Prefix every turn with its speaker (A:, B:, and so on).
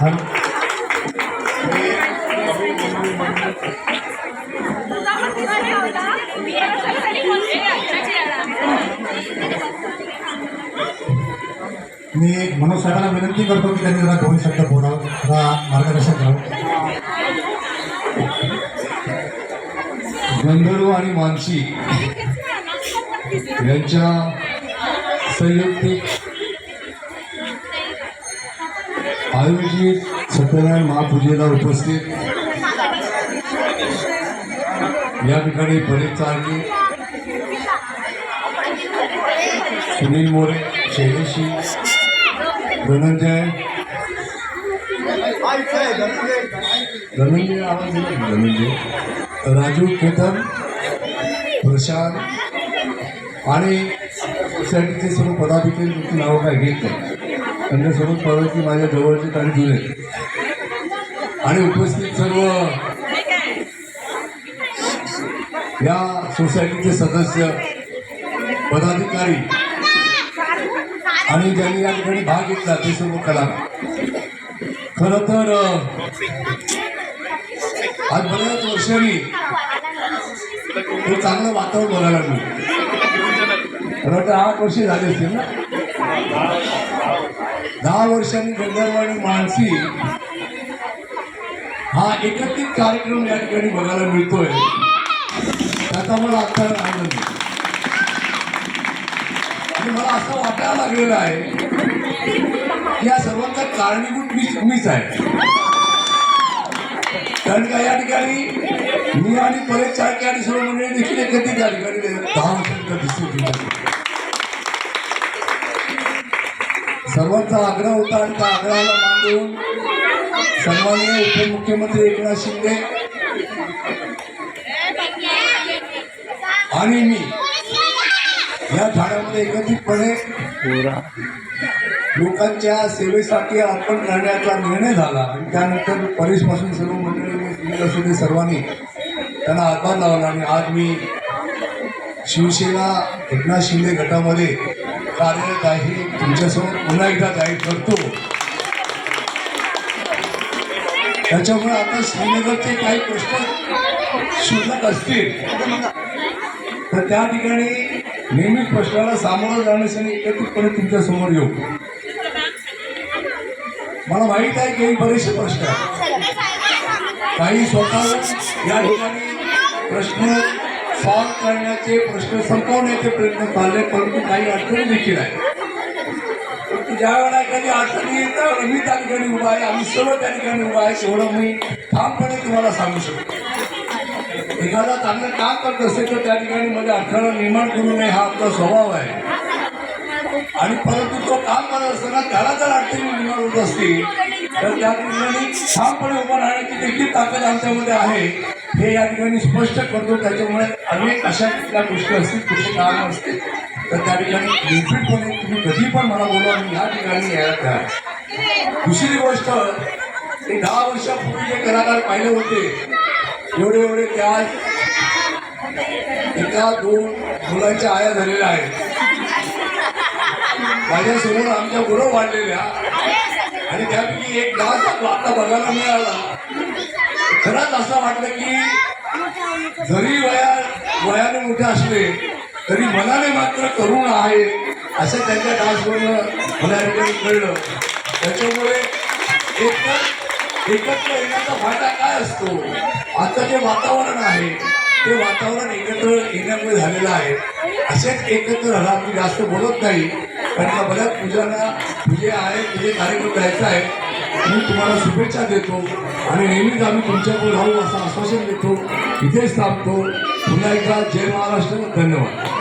A: मी मनोज साहेबांना विनंती करतो की त्यांनी जरा दोन शब्द बोलावं जरा मार्गदर्शन करावं.
B: गंधर्व आणि मानसी यांच्या संयुक्तिक आयोजित सत्यनारायण महापूजेला उपस्थित. या ठिकाणी परेश चाळके सुनील मोरे शैलेशी धनंजय. धनंजय आवाज धनंजय. राजू केतन प्रशांत. आणि सोसायटीचे सर्व पदाधिकारी तुमची नावं काय घेत नाही त्यांच्यासोबत पदाधिकारी माझ्या जवळची तारीख जुने आणि उपस्थित सर्व या सोसायटीचे सदस्य पदाधिकारी आणि ज्यांनी या ठिकाणी भाग घेतला ते सर्व कलाकार खरं तर आज बऱ्याच वर्षांनी हे चांगलं वातावरण बघायला लागलं खरं तर आठ वर्षे झाली असतील ना? दहा वर्षांनी गंधर्व आणि मानसी हा एकत्रित कार्यक्रम या ठिकाणी बघायला मिळतोय. त्याचा मला आता आनंद. आणि मला असं वाटायला लागलेलं आहे की या सर्वांचा कारणीभूत मी मीच आहे. कारण का या ठिकाणी मी आणि परेश चाळके आणि सर्व मंडळी देखील एकत्रित या ठिकाणी दहा वर्षांचा दिसतो सर्वांचा आग्रह होता आणि त्या आग्रहाला मांडून सन्माननीय उपमुख्यमंत्री एकनाथ शिंदे आणि मी या ठाण्यामध्ये एकत्रितपणे लोकांच्या सेवेसाठी अर्पण करण्याचा निर्णय झाला आणि त्यानंतर परेशपासून सर्व दे सर्वांनी त्यांना हातभार लावला आणि आज मी शिवसेना एकनाथ शिंदे गटामध्ये कार्यरत आहे तुमच्यासमोर पुन्हा एकदा जाहीर करतो. त्याच्यामुळे आता श्रीनगरचे काही प्रश्न शिल्लक असतील. तर त्या ठिकाणी नेहमी प्रश्नाला सामोरं जाण्यासाठी एकत्रितपणे तुमच्यासमोर येऊ. मला माहीत आहे की बरेचसे प्रश्न आहेत. काही स्वतः या ठिकाणी प्रश्न सॉल्व्ह करण्याचे प्रश्न संपवण्याचे प्रयत्न चालले परंतु काही अडचणी देखील आहे ज्या वेळेला एखादी अडचणी येतं मी त्या ठिकाणी उभा आहे आम्ही सर्व त्या ठिकाणी उभा आहे तेवढं मी ठामपणे तुम्हाला सांगू शकतो. एखादा चांगलं काम करत असेल तर त्या ठिकाणी मध्ये अडथळा निर्माण करू नये हा आपला स्वभाव आहे. आणि परंतु तो काम करत असताना त्याला जर अडचणी निर्माण होत असतील तर त्या ठिकाणी ठामपणे उभं राहण्याची देखील ताकद आमच्यामध्ये आहे हे या ठिकाणी स्पष्ट करतो. त्याच्यामुळे अनेक अशा कुठल्या गोष्टी असतील कुठले काम असतील तर त्या ठिकाणी निर्भीडपणे तुम्ही कधी पण मला बोला मी या ठिकाणी यायला तयार दुसरी गोष्ट ते दहा वर्षापूर्वी जे कलाकार पाहिले होते एवढे एवढे त्या एका दोन मुलांच्या आया झालेल्या आहेत. माझ्यासमोर आमच्या गुरु वाढलेल्या. आणि त्यापैकी एक डान्स आता बघायला मिळाला. खरंच असं वाटलं की जरी वया वयाने मोठे असले तरी मनाने मात्र करुण आहे असं त्यांच्या डान्सवरून मला ठिकाणी कळलं. त्याच्यामुळे एकत्र एकत्र येण्याचा फायदा काय असतो? आता जे वातावरण आहे ते वातावरण एकत्र येण्यामुळे झालेलं आहे. असेच एकत्र राहा मी जास्त बोलत नाही. कारण का बऱ्याच पूजाला पूजे आहे पूजे कार्यक्रम द्यायचा आहे मी तुम्हाला शुभेच्छा देतो आणि नेहमीच आम्ही तुमच्याकडे राहू असं आश्वासन देतो. इथेच थांबतो पुन्हा एकदा जय महाराष्ट्र. धन्यवाद.